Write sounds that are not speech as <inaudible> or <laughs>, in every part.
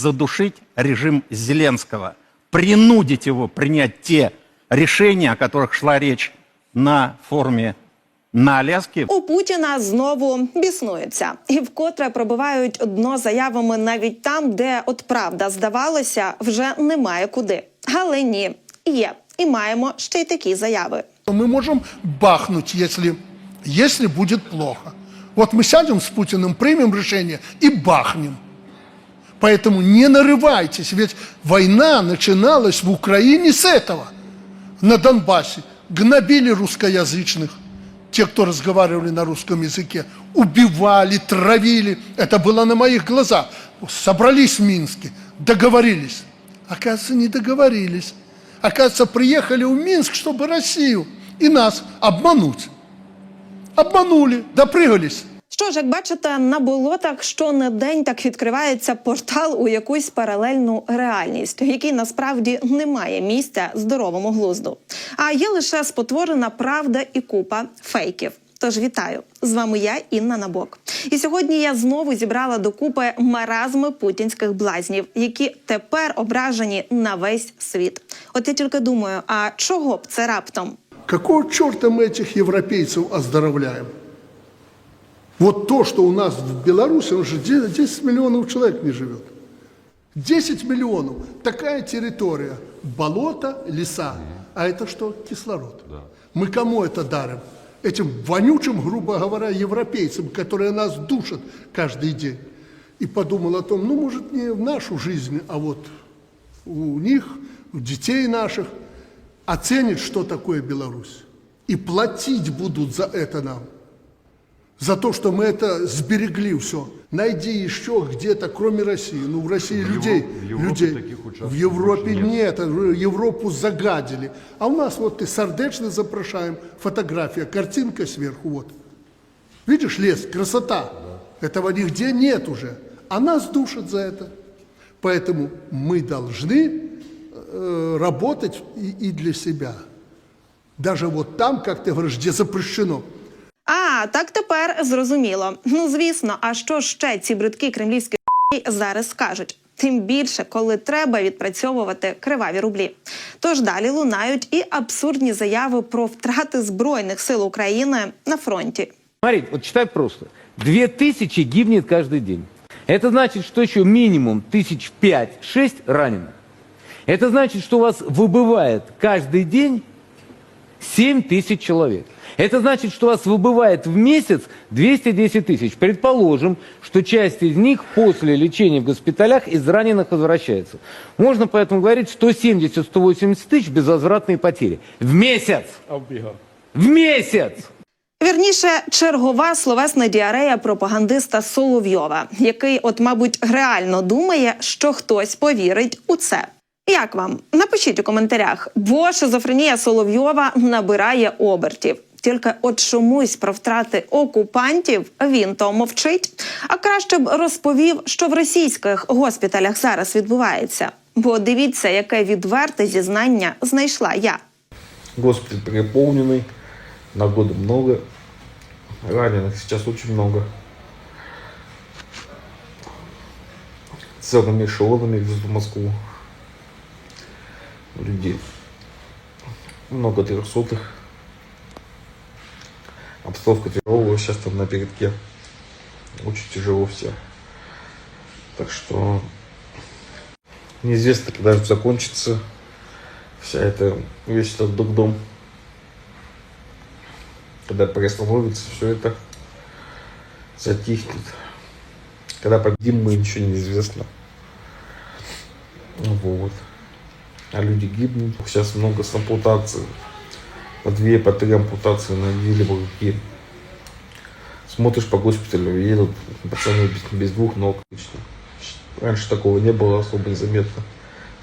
задушить режим Зеленского, принудить его принять те решения, о которых шла речь на форуме на Аляске. У Путіна знову біснується і вкотре пробивають дно заявами навіть там, де от правда здавалося, вже немає куди. Але ні, є і маємо ще й такі заяви. Мы можем бахнуть, если, если будет плохо. Вот мы сядем с Путиным, примем решение и бахнем. Поэтому не нарывайтесь, ведь война начиналась в Украине с этого. На Донбассе гнобили русскоязычных, те, кто разговаривали на русском языке, убивали, травили. Это было на моих глазах. Собрались в Минске, договорились. Оказывается, не договорились. Оказывается, приехали в Минск, чтобы Россию и нас обмануть. Обманули, допрыгались. Що ж, як бачите, на болотах що не день так відкривається портал у якусь паралельну реальність, в якій насправді немає місця здоровому глузду. А є лише спотворена правда і купа фейків. Тож вітаю з вами я, Інна Набок. І сьогодні я знову зібрала докупи маразми путінських блазнів, які тепер ображені на весь світ. От я тільки думаю, а чого б це раптом? Какого черта мы этих европейцев оздоровляем? Вот то, что у нас в Беларуси, уже 10 миллионов человек не живет. 10 миллионов. Такая территория. Болото, леса. А это что? Кислород. Мы кому это дарим? Этим вонючим, грубо говоря, европейцам, которые нас душат каждый день. И подумал о том, ну, может, не в нашу жизнь, а вот у них, у детей наших, оценит, что такое Беларусь. И платить будут за это нам. За то, что мы это сберегли все. Найди еще где-то, кроме России. Ну, в России людей, Евро- в Европе людей. таких в Европе больше нет. Европу загадили. А у нас вот ты сердечно запрошаем фотография, картинка сверху, вот. Видишь, лес, красота. Этого нигде нет уже. А нас душат за это. Поэтому мы должны э, работать и, и для себя. Даже вот там, как ты говоришь, где запрещено. А так тепер зрозуміло. Ну звісно, а що ще ці бридкі кремлівські <laughs> зараз скажуть? Тим більше, коли треба відпрацьовувати криваві рублі. Тож далі лунають і абсурдні заяви про втрати збройних сил України на фронті. Смотрите, вот читай просто. Две тысячи гибнет каждый день. Это значит, что еще минимум тысяч пять-шесть ранено. Это значит, что у вас выбывает каждый день 7 тысяч человек. Это значит, что у вас выбывает в месяц 210 тысяч. Предположим, что часть из них после лечения в госпиталях из раненых возвращается. Можно поэтому говорить 170-180 тысяч безвозвратные потери. В месяц! В месяц! Вірніше, чергова словесна діарея пропагандиста Соловйова, який, от, мабуть, реально думає, що хтось повірить у це. Як вам? Напишіть у коментарях, бо шизофренія Соловйова набирає обертів. Тільки от чомусь про втрати окупантів він то мовчить. А краще б розповів, що в російських госпіталях зараз відбувається. Бо дивіться, яке відверте зізнання знайшла я. Госпиталь переполненный, народу много, раненых сейчас очень много. Целыми эшелонами везут в Москву людей. Много трехсотых. Обстановка тяжелая, сейчас там на передке. Очень тяжело все. Так что неизвестно, когда это закончится. Вся эта, весь этот дом когда приостановится все это, затихнет. Когда победим, мы ничего не известно. Вот. А люди гибнут. Сейчас много с ампутацией. По две, по три ампутации на неделю в руки. Смотришь по госпиталю, едут пацаны без, без двух ног. Раньше такого не было, особо незаметно.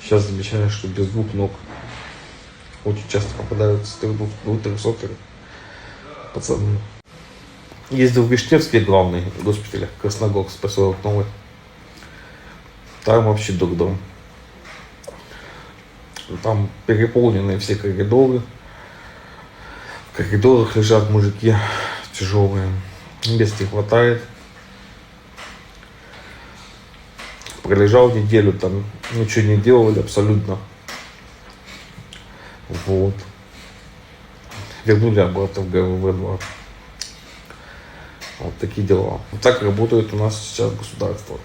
Сейчас замечаешь, что без двух ног очень часто попадаются двух- двухтрехсотые пацаны. Ездил в Вишневский главный госпиталь, Красногорск, поселок Новый. Там вообще дом. Там переполнены все коридоры. В коридорах лежат мужики тяжелые. Не хватает. пролежал неделю, там ничего не делали абсолютно. Вот. Вернули обратно в ГВВ-2. Вот такие дела. Вот так работает у нас сейчас государство.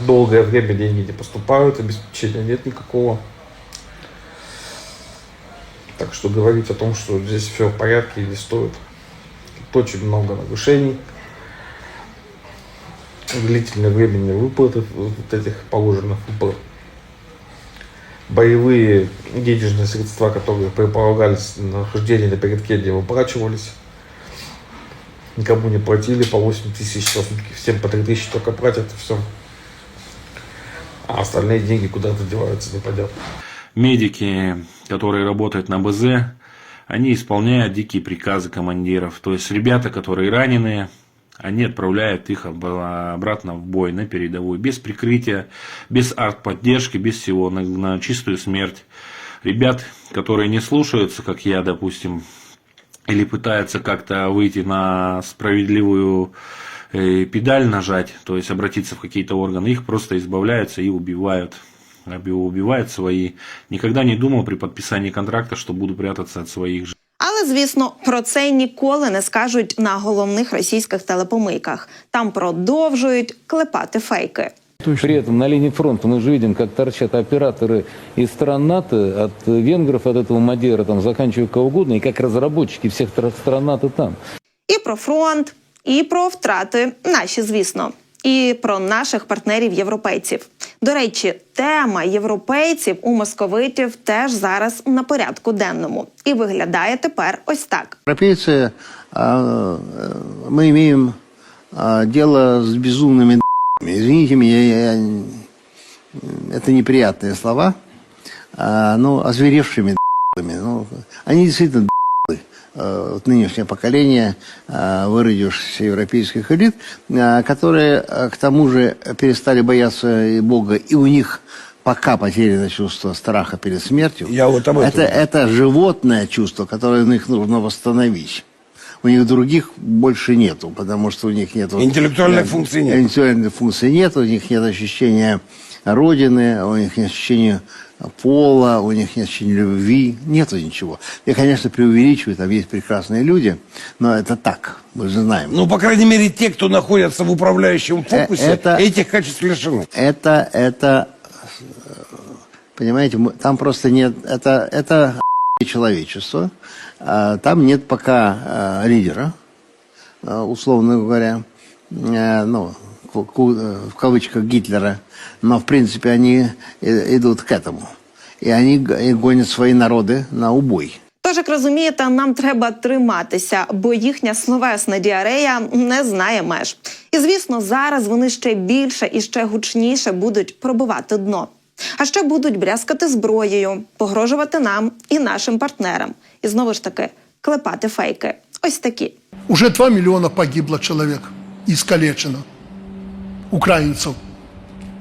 Долгое время деньги не поступают, обеспечения нет никакого. Так что говорить о том, что здесь все в порядке, не стоит. Тут очень много нарушений. Длительное время не выплаты вот этих положенных выплат. Боевые денежные средства, которые предполагались на нахождение на передке, не выплачивались. Никому не платили по 8 тысяч сутки. Всем по 3 тысячи только платят, и все. А остальные деньги куда-то деваются, непонятно. Медики, которые работают на БЗ, они исполняют дикие приказы командиров. То есть ребята, которые раненые, они отправляют их об- обратно в бой на передовую, без прикрытия, без артподдержки, без всего, на, на чистую смерть. Ребят, которые не слушаются, как я, допустим, или пытаются как-то выйти на справедливую э, педаль нажать, то есть обратиться в какие-то органы, их просто избавляются и убивают. Оби- Убивают свои. Никогда не думал при подписании контракта, что буду прятаться от своих же. Але звісно, про це ніколи не скажуть на головних російських телепомийках. Там продовжують клепати фейки. При этом на линии фронта мы же видим, как торчат операторы из стран НАТО, от венгров, от этого Мадера, там, заканчивая кого угодно, и как разработчики всех тра- стран НАТО там. І про фронт, і про втрати наші, звісно, і про наших партнерів-європейців. До речі, тема європейців у московитів теж зараз на порядку денному і виглядає тепер ось так. Европейцы, а, э, мы имеем а, дело с безумными д***ми. Извините меня, я- я- это неприятные слова, а, ну, озверевшими д***ми. Ну, они действительно д***ы. Э, вот нынешнее поколение а, выродившихся европейских элит, а, которые к тому же перестали бояться и Бога, и у них пока потеряно чувство страха перед смертью. Я вот об этом. это, это животное чувство, которое их нужно восстановить. У них других больше нету, потому что у них нет... Интеллектуальной функции нет. Интеллектуальной функции нет, у них нет ощущения родины, у них нет ощущения пола, у них нет ощущения любви, нету ничего. Я, конечно, преувеличиваю, там есть прекрасные люди, но это так, мы же знаем. Ну, по крайней мере, те, кто находятся в управляющем фокусе, это- этих качеств лишены. Это, это, э, понимаете, там просто нет, это, это <laughs> человечество, А, там нет пока э, лидера, э, условно говоря, Э, ну, э, в кавычках Гитлера, но в принципе они э, идут к этому. И они г- и гонят свои народы на убой. Тож, як розумієте, нам треба триматися, бо їхня словесна діарея не знає меж. І звісно, зараз вони ще більше і ще гучніше будуть пробивати дно. А ще будуть брязкати зброєю, погрожувати нам і нашим партнерам. І знову ж таки клепати фейки. Ось такі. Уже 2 миллиона погибло человек, искалечено, украинцев.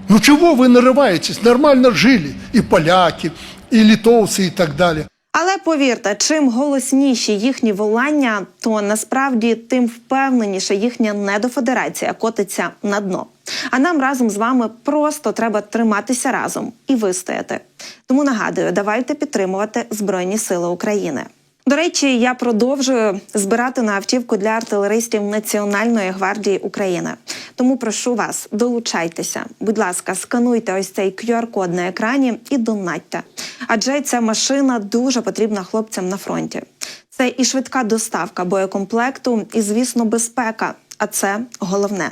Ну чего вы нарываетесь? Нормально жили и поляки, и литовцы, и так далее. Але повірте, чим голосніші їхні волання, то насправді тим впевненіше їхня недофедерація котиться на дно. А нам разом з вами просто треба триматися разом і вистояти. Тому нагадую, давайте підтримувати Збройні Сили України. До речі, я продовжую збирати на автівку для артилеристів Національної гвардії України. Тому прошу вас, долучайтеся. Будь ласка, скануйте ось цей QR-код на екрані і донатьте. Адже ця машина дуже потрібна хлопцям на фронті. Це і швидка доставка боєкомплекту, і, звісно, безпека. А це головне.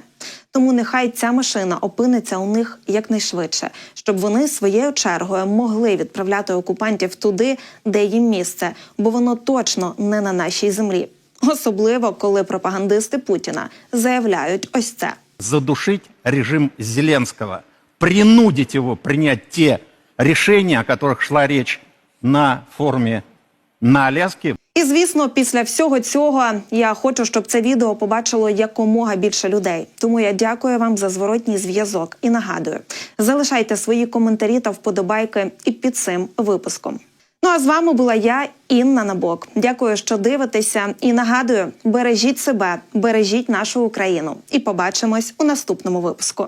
Тому нехай ця машина опиниться у них якнайшвидше, щоб вони своєю чергою могли відправляти окупантів туди, де їм місце, бо воно точно не на нашій землі. Особливо коли пропагандисти Путіна заявляють ось це. Задушить режим Зеленского, принудить его принять те решения, о которых шла речь на форуме на Аляске. І звісно, після всього цього я хочу, щоб це відео побачило якомога більше людей. Тому я дякую вам за зворотній зв'язок і нагадую: залишайте свої коментарі та вподобайки і під цим випуском. Ну а з вами була я, Інна Набок. Дякую, що дивитеся. І нагадую, бережіть себе, бережіть нашу Україну. І побачимось у наступному випуску.